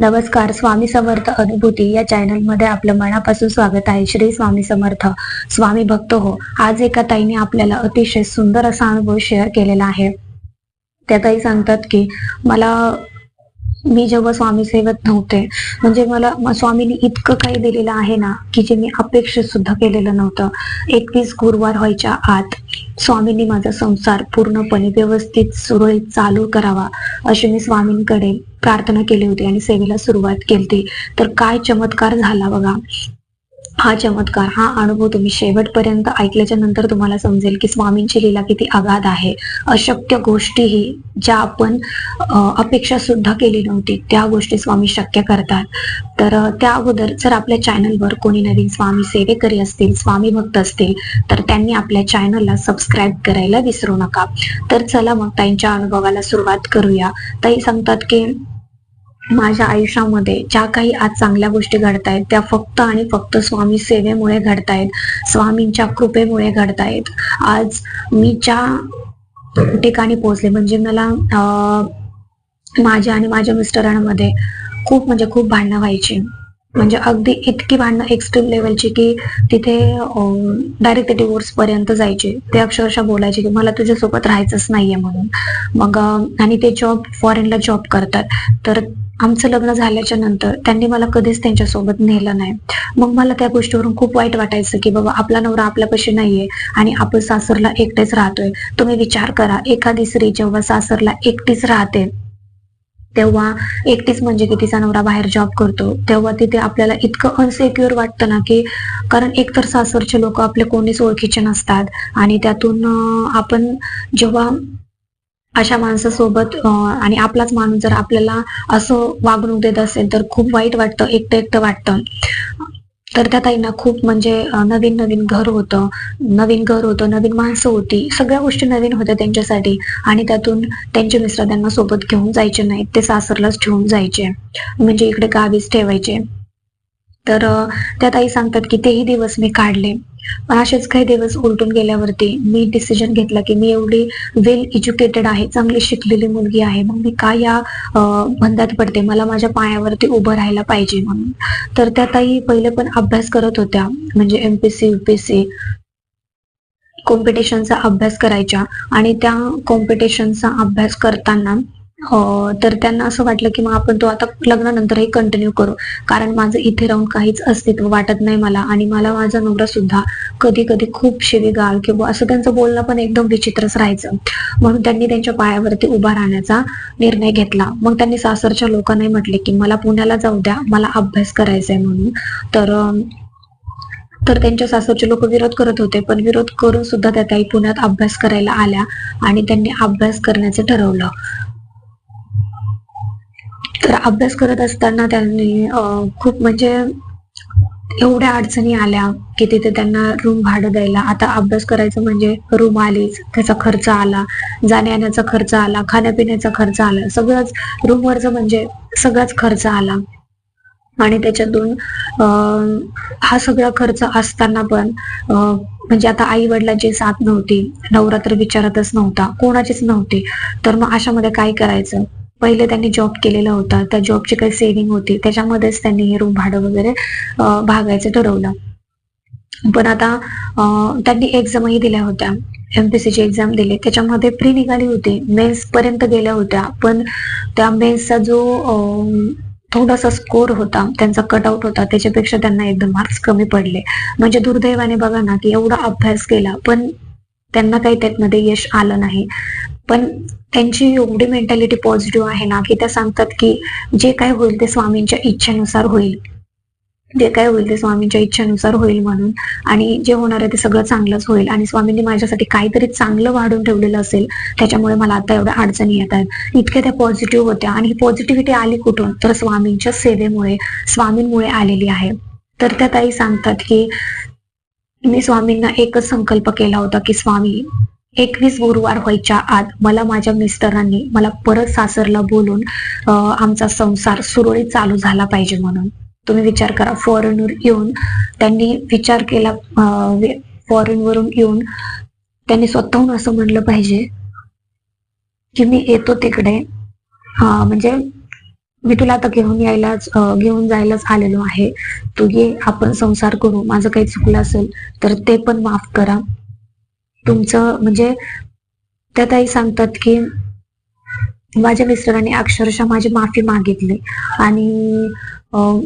नमस्कार स्वामी समर्थ अनुभूती या चॅनलमध्ये आपलं मनापासून स्वागत आहे. श्री स्वामी समर्थ स्वामी भक्त हो. आज एका ताईने आपल्याला अतिशय सुंदर असा अनुभव शेअर केलेला आहे. त्या ताई सांगतात की मला मी जेव्हा स्वामी सेवत नव्हते म्हणजे मला स्वामीने स्वामींनी इतकं काही दिलेलं आहे ना की जे मी अपेक्षित सुद्धा केलेलं नव्हतं. एकवीस गुरुवार व्हायच्या आत स्वामींनी माझा संसार पूर्णपणे व्यवस्थित सुरळीत चालू करावा अशी मी स्वामींकडे प्रार्थना केली होती आणि सेवेला सुरुवात केली तर काय चमत्कार झाला बघा. हा चमत्कार हा अनुभव तुम्ही शेवटपर्यंत ऐकल्याच्या नंतर तुम्हाला समजेल की स्वामींची लीला किती अगाध आहे. अशक्य गोष्टीही ज्या आपण अपेक्षा सुद्धा केली नव्हती त्या गोष्टी स्वामी शक्य करतात. तर त्या अगोदर जर आपल्या चॅनलवर कोणी नवीन स्वामी सेवेकरी असतील स्वामी भक्त असतील तर त्यांनी आपल्या चॅनलला सबस्क्राईब करायला विसरू नका. तर चला मग ताईंच्या अनुभवाला सुरुवात करूया. ताई सांगतात की माझ्या आयुष्यामध्ये ज्या काही आज चांगल्या गोष्टी घडतायत त्या फक्त आणि फक्त स्वामी सेवेमुळे घडतायत स्वामींच्या कृपेमुळे घडतायत. आज मी ज्या ठिकाणी पोहोचले म्हणजे मला माझ्या आणि माझ्या मिस्टरांमध्ये खूप म्हणजे खूप भांडणं व्हायची. म्हणजे अगदी इतकी भांडणं एक्स्ट्रीम लेवलची की तिथे डायरेक्ट डिवोर्स पर्यंत जायचे. ते अक्षरशः बोलायचे की मला तुझ्यासोबत राहायचंच नाहीये म्हणून. मग आणि ते जॉब फॉरेनला जॉब करतात. तर आमचं लग्न झाल्याच्यानंतर त्यांनी मला कधीच त्यांच्यासोबत नेलं नाही. मग मला त्या गोष्टीवरून खूप वाईट वाटायचं की बाबा आपला नवरा आपल्यापाशी नाहीये आणि आपण सासरला एकटेच राहतोय. तुम्ही विचार करा एखादी स्त्री जेव्हा सासरला एकटीच राहते तेव्हा एकटीच म्हणजे की तिचा नवरा बाहेर जॉब करतो तेव्हा तिथे आपल्याला इतकं अनसेक्युअर वाटतं ना की कारण एकतर सासरचे लोक आपले कोणीच ओळखीचे नसतात आणि त्यातून आपण जेव्हा अशा माणसासोबत आणि आपलाच माणूस जर आपल्याला असं वागणूक देत असेल तर खूप वाईट वाटतं एकटं एकटं वाटतं. तर त्या ताईंना खूप म्हणजे नवीन नवीन घर होतं नवीन घर होतं नवीन माणसं होती सगळ्या गोष्टी नवीन होत्या त्यांच्यासाठी. आणि त्यातून त्यांचे मिस्टर त्यांना सोबत घेऊन जायचे नाहीत ते सासरलाच ठेवून जायचे. म्हणजे इकडे गावीच ठेवायचे. तर त्या ताई सांगतात की तेही दिवस मी काढले. पण असेच काही दिवस उलटून गेल्यावरती मी डिसिजन घेतला की मी एवढी वेल एज्युकेटेड आहे चांगली शिकलेली मुलगी आहे मग मी का या बंदात बंधात पडते? मला माझ्या पायावरती उभं राहायला पाहिजे म्हणून. तर त्या ताई पहिले पण अभ्यास करत होत्या म्हणजे एमपीसी युपीएससी कॉम्पिटिशनचा अभ्यास करायच्या आणि त्या कॉम्पिटिशनचा अभ्यास करताना तर त्यांना असं वाटलं की मग आपण तो आता लग्नानंतरही कंटिन्यू करू. कारण माझं इथे राहून काहीच अस्तित्व वाटत नाही मला. आणि मला माझा नवरा सुद्धा कधी कधी खूप शिवीगाळ किंवा असं त्यांचं बोलणं पण एकदम विचित्रच राहायचं. म्हणून त्यांनी त्यांच्या पायावरती उभा राहण्याचा निर्णय घेतला. मग त्यांनी सासरच्या लोकांनाही म्हटले की मला पुण्याला जाऊ द्या मला अभ्यास करायचा आहे म्हणून. तर तर त्यांच्या सासरचे लोक विरोध करत होते पण विरोध करून सुद्धा त्या ताई पुण्यात अभ्यास करायला आल्या आणि त्यांनी अभ्यास करण्याचं ठरवलं. तर अभ्यास करत असताना त्यांनी खूप म्हणजे एवढ्या अडचणी आल्या की तिथे त्यांना रूम भाडं द्यायला. आता अभ्यास करायचं म्हणजे रूम आलीच त्याचा खर्च आला जाण्याचा खर्च आला खाण्यापिण्याचा खर्च आला सगळंच रूमवरचं म्हणजे सगळाच खर्च आला. आणि त्याच्यातून अं, हा सगळा खर्च असताना पण म्हणजे आता आई वडिलांची साथ नव्हती नवरात्र विचारतच नव्हता कोणाचीच नव्हती. तर मग अशामध्ये काय करायचं? पहिले त्यांनी जॉब केलेला होता. त्या जॉबची काही सेव्हिंग होती. त्याच्यामध्येच त्यांनी हे रूम भाडं वगैरे भागायचं ठरवलं. पण आता त्यांनी एक्झामही दिल्या होत्या. एमपीसीची एक्झाम दिली. त्याच्यामध्ये प्री निघाली होती. मेन्स पर्यंत गेल्या होत्या. पण त्या मेन्सचा जो थोडासा स्कोर होता त्यांचा कटआउट होता त्याच्यापेक्षा त्यांना एकदम मार्क्स कमी पडले. म्हणजे दुर्दैवाने बघा ना की एवढा अभ्यास केला पण त्यांना काही त्यामध्ये यश आलं नाही. पण त्यांची एवढी मेंटॅलिटी पॉझिटिव्ह आहे ना की त्या सांगतात की जे काय होईल ते स्वामींच्या इच्छेनुसार होईल. जे काय होईल ते स्वामींच्या इच्छेनुसार होईल म्हणून. आणि जे होणार आहे ते सगळं चांगलंच होईल. आणि स्वामींनी माझ्यासाठी काहीतरी चांगलं वाढून ठेवलेलं असेल त्याच्यामुळे मला आता एवढ्या अडचणी येत आहेत. इतक्या त्या पॉझिटिव्ह होत्या. आणि ही पॉझिटिव्हिटी आली कुठून? तर स्वामींच्या सेवेमुळे स्वामींमुळे आलेली आहे. तर त्या ताई सांगतात की मी स्वामींना एकच संकल्प केला होता की स्वामी एकवीस गुरुवार व्हायच्या आत मला माझ्या मिस्टरांनी मला परत सासरला बोलून आमचा संसार सुरळीत चालू झाला पाहिजे म्हणून. तुम्ही विचार करा फॉरेनवर येऊन त्यांनी विचार केला फॉरेन वरून येऊन त्यांनी स्वतःहून असं म्हणलं पाहिजे की मी येतो तिकडे. म्हणजे मी तुला आता घेऊन यायलाच घेऊन जायलाच आलेलो आहे. तू ये आपण संसार करू. माझं काही चुकलं असेल तर ते पण माफ करा. तुमचं म्हणजे त्या ताई सांगतात की माझ्या मिस्टरांनी अक्षरशः माझी माफी मागितली. आणि अं,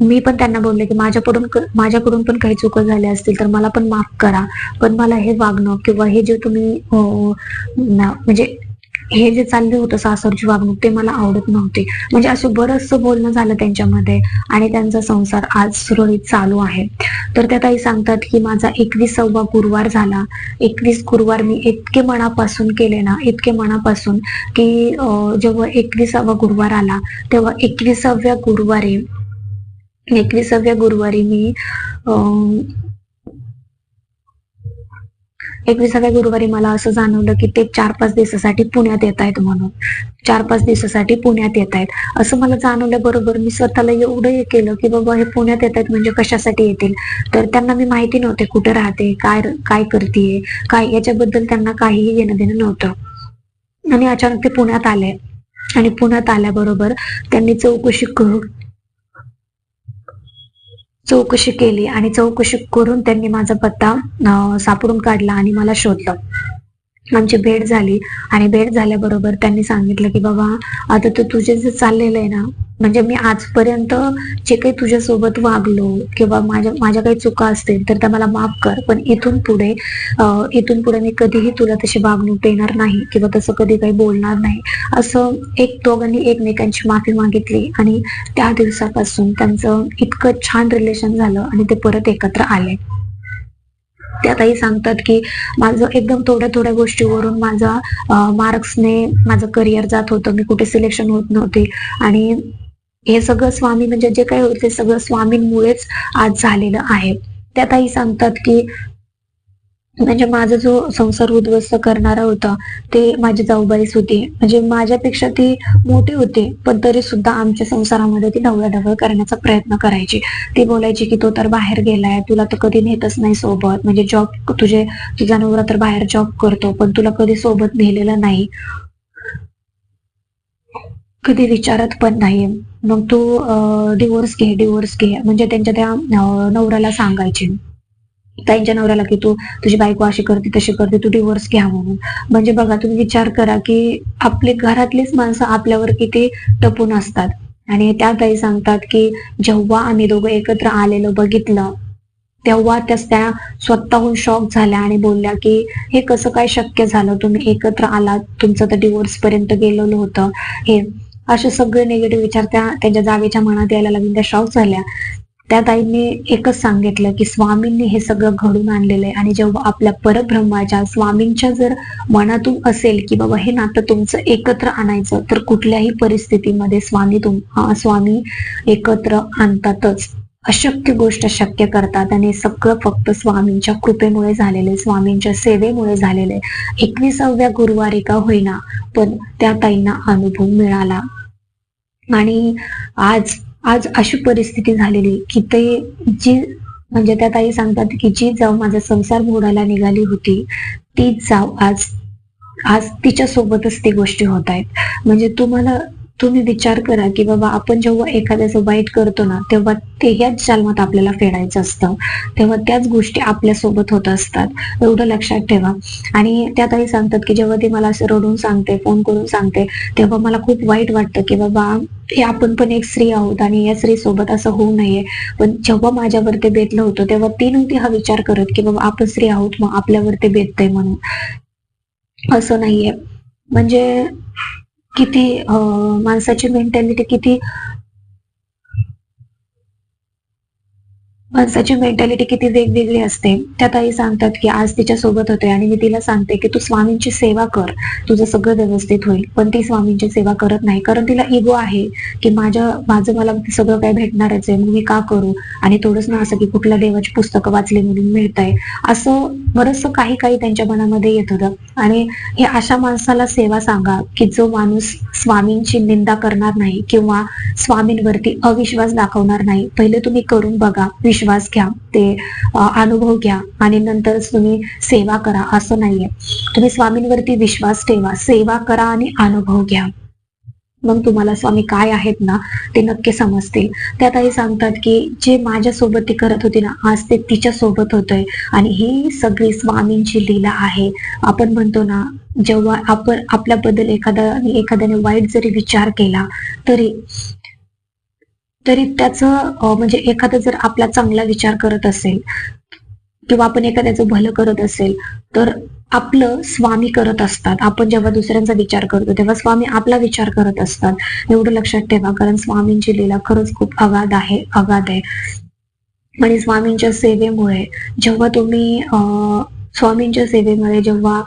मी पण त्यांना बोलले की माझ्याकडून माझ्याकडून पण काही चुका झाल्या असतील तर मला पण माफ करा. पण मला हे वागणं किंवा हे जे तुम्ही अं, म्हणजे हे जे चालले होतं सासरची वागणूक ते मला आवडत नव्हते. म्हणजे असं बरंचसं बोलणं झालं त्यांच्यामध्ये आणि त्यांचा संसार आज सुरळीत चालू आहे. तर त्या ताई सांगतात की माझा एकविसावा गुरुवार झाला. एकवीस गुरुवार मी इतके मनापासून केले ना इतके मनापासून की जेव्हा एकविसावा गुरुवार आला तेव्हा एकविसाव्या गुरुवारी एकविसाव्या गुरुवारी मी एकविसाव्या गुरुवारी मला असं जाणवलं की ते चार पाच दिवसासाठी पुण्यात येत आहेत म्हणून. चार पाच दिवसासाठी पुण्यात येत आहेत. असं मला जाणवलं बरोबर. मी स्वतःला एवढं हे केलं की बाबा हे पुण्यात येत आहेत म्हणजे कशासाठी येतील? तर त्यांना मी माहिती नव्हते कुठे राहते काय काय करतेय काय याच्याबद्दल त्यांना काहीही घेणं देणं नव्हतं. आणि अचानक ते पुण्यात आले. आणि पुण्यात आल्याबरोबर त्यांनी चौकशी चौकशी केली आणि चौकशी करून त्यांनी माझा पत्ता सापडून काढला आणि मला शोधलं. आमची भेट झाली आणि भेट झाल्याबरोबर त्यांनी सांगितलं की बाबा आता तू तुझे जे चाललेलं आहे ना म्हणजे मी आजपर्यंत जे काही तुझ्यासोबत वागलो किंवा माझ्या माझ्या काही चुका असतील तर त्या मला माफ कर. पण इथून पुढे इथून पुढे मी कधीही तुला तशी वागणूक देणार नाही किंवा तसं कधी काही बोलणार नाही. असं एक दोघांनी एकमेकांची माफी मागितली आणि त्या दिवसापासून त्यांचं इतकं छान रिलेशन झालं आणि ते परत एकत्र आले. त्या ताई सांगतात की माझं एकदम थोड्या थोड्या गोष्टीवरून माझा मार्क्सने माझं करिअर जात होतं. मी कुठे सिलेक्शन होत नव्हते आणि हे सगळं स्वामी म्हणजे जे काही होते सगळं स्वामींमुळेच आज झालेलं आहे. त्यातही सांगतात की म्हणजे माझा जो संसार उद्ध्वस्त करणारा होता ते माझी जाऊबाईच होती. म्हणजे माझ्यापेक्षा ती मोठी होती पण तरी सुद्धा आमच्या संसारामध्ये ती ढवळाढवळ करण्याचा प्रयत्न करायची. ती बोलायची की तो तर बाहेर गेलाय तुला तर कधी नेतच नाही सोबत. म्हणजे जॉब तुझे तुझा नवरा तर बाहेर जॉब करतो पण तुला कधी सोबत नेलेलं नाही. कधी विचारत पण नाही. मग तू डिवोर्स घे डिवोर्स घे. म्हणजे त्यांच्या त्या नवऱ्याला सांगायचे. त्यांच्या नवऱ्याला की तू तुझी बायको अशी करते तशी करते तू डिवोर्स घ्या म्हणून. म्हणजे बघा तुम्ही विचार करा की आपले घरातलीच माणसं आपल्यावर किती टपून असतात. आणि त्या ताई सांगतात की जेव्हा आम्ही दोघं एकत्र आलेलो बघितलं तेव्हा त्या त्या स्वतःहून शॉक झाल्या आणि बोलल्या की हे कसं काय शक्य झालं? तुम्ही एकत्र आलात तुमचं तर डिवोर्स पर्यंत गेलेलं होतं. हे असे सगळे निगेटिव्ह विचार त्या त्यांच्या जावेच्या मनात यायला लागले. त्या शॉक झाल्या. त्या ताईंनी एकच सांगितलं की स्वामींनी हे सगळं घडून आणलेलं आहे. आणि जेव्हा आपल्या परब्रह्माच्या स्वामींच्या जर मनातून असेल की बाबा हे नातं तुमचं एकत्र आणायचं तर कुठल्याही परिस्थितीमध्ये स्वामी तुम हा स्वामी एकत्र आणतातच. अशक्य गोष्ट शक्य करतात. आणि सगळं फक्त स्वामींच्या कृपेमुळे झालेले स्वामींच्या सेवेमुळे झालेले एकविसाव्या गुरुवारी का होईना पण त्या ताईंना अनुभव मिळाला. आणि आज आज अशी परिस्थिती झालेली की ते जी म्हणजे त्या ताई सांगतात की जी जाऊ माझा संसार मोडायला निघाली होती तीच जाव आज आज तिच्या सोबतच ती गोष्टी होत आहेत. म्हणजे तुम्हाला तुम्ही विचार करा की बाबा आपण जेव्हा एखाद्याचं वाईट करतो ना तेव्हा ते ह्याच जन्मात आपल्याला फेडायचं असतं. तेव्हा त्याच गोष्टी आपल्यासोबत होत असतात. एवढं लक्षात ठेवा. आणि त्या ताई सांगतात की जेव्हा ती मला असं रडून सांगते फोन करून सांगते तेव्हा मला खूप वाईट वाटतं की बाबा हे आपण पण एक स्त्री आहोत आणि या स्त्री सोबत असं होऊ नये. पण जेव्हा माझ्यावर ते बेतलं होतं तेव्हा ती नव्हती हा विचार करत की बाबा आपण स्त्री आहोत मग आपल्यावर ते बेततंय म्हणून. असं नाहीये. म्हणजे किती माणसाची मेंटॅलिटी किती माणसाची मेंटॅलिटी किती वेगवेगळी असते. त्या ताई सांगतात की आज तिच्या सोबत होते आणि मी तिला सांगते की तू स्वामींची सेवा कर. तुझं सगळं व्यवस्थित होईल. पण ती स्वामींची सेवा करत नाही. कारण तिला इगो आहे की माझ्या माझं मला सगळं काय भेटणारच आहे. मग मी का करू? आणि थोडंच ना असं की कुठल्या देवाची पुस्तकं वाचली म्हणून मिळतंय. असं बरंचसं काही काही त्यांच्या मनामध्ये येत होतं. आणि हे अशा माणसाला सेवा सांगा की जो माणूस स्वामींची निंदा करणार नाही किंवा स्वामींवरती अविश्वास दाखवणार नाही. पहिले तुम्ही करून बघा. विश्वास घ्या ते अनुभव घ्या आणि नंतरच तुम्ही सेवा करा असं नाहीये. तुम्ही स्वामींवरती विश्वास ठेवा सेवा करा आणि अनुभव घ्या. मग तुम्हाला स्वामी काय आहेत ना ते नक्की समजतील. त्यातही सांगतात की जे माझ्यासोबत ती करत होती ना आज ते तिच्या सोबत होतंय. आणि ही सगळी स्वामींची लीला आहे. आपण म्हणतो ना जेव्हा आपण आपल्याबद्दल एखादा एखाद्याने वाईट जरी विचार केला तरी तरी त्याचं म्हणजे एखादा जर आपला चांगला विचार करत असेल किंवा आपण एखाद्याचं भलं करत असेल तर आपलं स्वामी करत असतात. आपण जेव्हा दुसऱ्यांचा विचार करतो तेव्हा स्वामी आपला विचार करत असतात. एवढं लक्षात ठेवा कारण स्वामींची लीला खरंच खूप अगाध आहे अगाध आहे. आणि स्वामींच्या सेवेमुळे जेव्हा तुम्ही अं, स्वामींच्या सेवेमुळे जेव्हा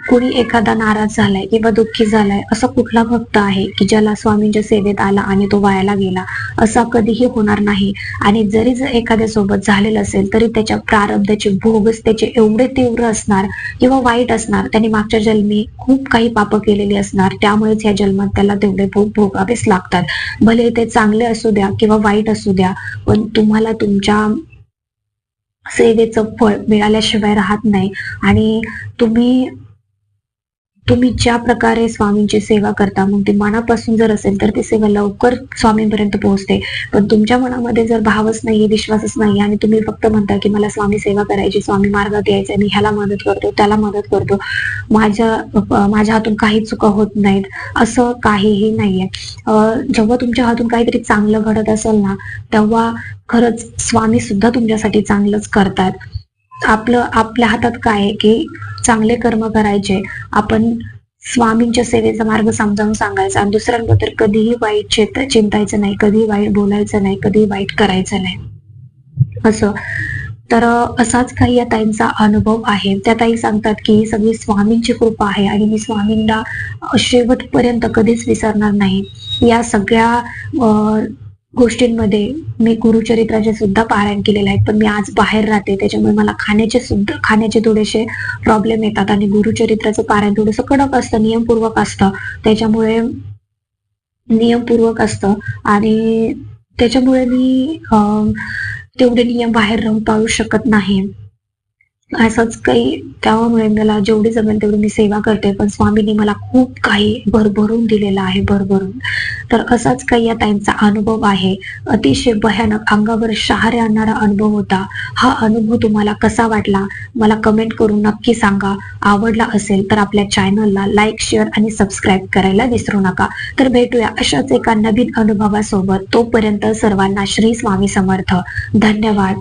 कोणी एखादा नाराज झालाय किंवा दुःखी झालाय असा कुठला भक्त आहे की ज्याला स्वामींच्या सेवेत आला आणि तो वायाला गेला? असा कधीही होणार नाही. आणि जरी जर एखाद्या सोबत झालेलं असेल तरी त्याच्या प्रारब्धाचे भोगच त्याचे एवढे तीव्र असणार किंवा वाईट असणार त्याने मागच्या जन्मी खूप काही पाप केलेली असणार त्यामुळेच या जन्मात त्याला तेवढे भोग भोगावेच लागतात. भले ते चांगले असू द्या किंवा वाईट असू द्या पण तुम्हाला तुमच्या सेवेचं फळ मिळाल्याशिवाय राहत नाही. आणि तुम्ही तुम्ही ज्या प्रकारे स्वामींची सेवा करता मग ती मनापासून जर असेल तर ती सेवा लवकर स्वामींपर्यंत पोहोचते. पण तुमच्या मनामध्ये जर भावच नाहीये विश्वासच नाही आणि तुम्ही फक्त म्हणता की मला स्वामी सेवा करायची स्वामी मार्गात यायचंय मी ह्याला मदत करतो त्याला मदत करतो माझ्या माझ्या हातून काही चुका होत नाहीत असं काहीही नाहीये. जेव्हा तुमच्या हातून काहीतरी चांगलं घडत असेल ना तेव्हा खरंच स्वामी सुद्धा तुमच्यासाठी चांगलंच करतात. आपलं आपल्या हातात काय आहे की चांगले कर्म करायचे आपण स्वामींच्या सेवेचा मार्ग समजावून सांगायचा. आणि दुसऱ्यांबद्दल कधीही वाईट चिंत- चिंतायचं नाही कधीही वाईट बोलायचं नाही कधीही वाईट करायचं नाही. असं. तर असाच काही या ताईंचा अनुभव आहे. त्या ताई सांगतात की ही सगळी स्वामींची कृपा आहे आणि मी स्वामींना शेवटपर्यंत कधीच विसरणार नाही. या सगळ्या अं, गोष्टींमध्ये मी गुरुचरित्राचे सुद्धा पारायण केलेले आहेत पण मी आज बाहेर राहते त्याच्यामुळे मला खाण्याचे सुद्धा खाण्याचे थोडेसे प्रॉब्लेम येतात आणि गुरुचरित्राचं पारायण थोडंसं कडक असतं नियमपूर्वक असतं. त्याच्यामुळे नियमपूर्वक असतं आणि त्याच्यामुळे मी तेवढे नियम बाहेर राहून पाळू शकत नाही. असंच काही त्यामुळे मला जेवढी जमेल तेवढी मी सेवा करते. पण स्वामींनी मला खूप काही भरभरून दिलेलं आहे भरभरून. तर असाच काही या ताईंचा अनुभव आहे. अतिशय भयानक अंगावर शहारे आणणारा अनुभव होता. हा अनुभव तुम्हाला कसा वाटला? मला कमेंट करून नक्की सांगा. आवडला असेल तर आपल्या चॅनलला लाईक शेअर आणि सबस्क्राईब करायला विसरू नका. तर भेटूया अशाच एका नवीन अनुभवासोबत. तोपर्यंत सर्वांना श्री स्वामी समर्थ. धन्यवाद.